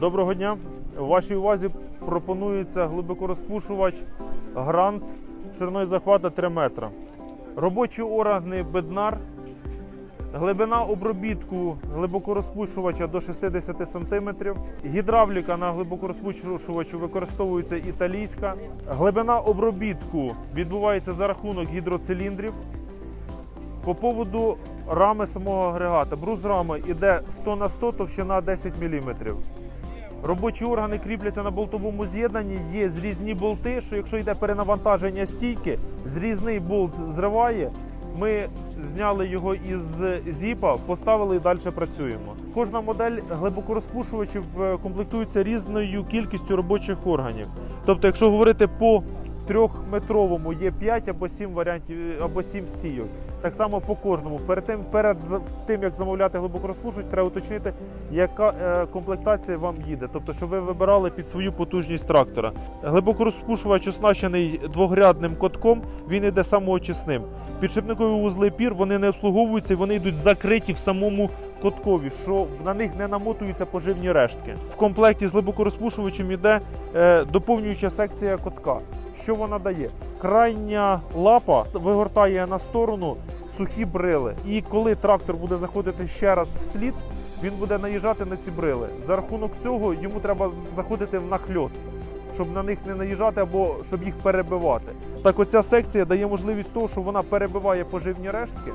Доброго дня. У вашій увазі пропонується глибокорозпушувач Грант шириною захвата 3 метра. Робочі органи беднар. Глибина обробітку глибокорозпушувача до 60 см. Гідравліка на глибокорозпушувачу використовується італійська. Глибина обробітку відбувається за рахунок гідроциліндрів. По поводу рами самого агрегата. Брус рами йде 100 на 100, товщина 10 мм. Робочі органи кріпляться на болтовому з'єднанні. Є зрізні болти, що якщо йде перенавантаження стійки, зрізний болт зриває. Ми зняли його із зіпа, поставили і далі працюємо. Кожна модель глибокорозпушувачів е, комплектується різною кількістю робочих органів. Тобто, якщо говорити по трьохметровому, є 5 або 7 варіантів або 7 стійок. Так само по кожному. Перед тим, перед тим як замовляти глибокорозпушувач, треба уточнити, яка е, комплектація вам їде. Тобто, щоб ви вибирали під свою потужність трактора. Глибокорозпушувач оснащений двогрядним котком, він йде самоочисним. Підшипникові вузли пір вони не обслуговуються, вони йдуть закриті в самому коткові, що на них не намотуються поживні рештки. В комплекті з глибокорозпушувачем йде е, доповнююча секція котка. Що вона дає? Крайня лапа вигортає на сторону сухі брили. І коли трактор буде заходити ще раз вслід, він буде наїжджати на ці брили. За рахунок цього йому треба заходити в нахльост, щоб на них не наїжджати або щоб їх перебивати. Так, оця секція дає можливість того, що вона перебиває поживні рештки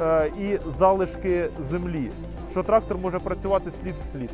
е, і залишки землі, що трактор може працювати слід в слід.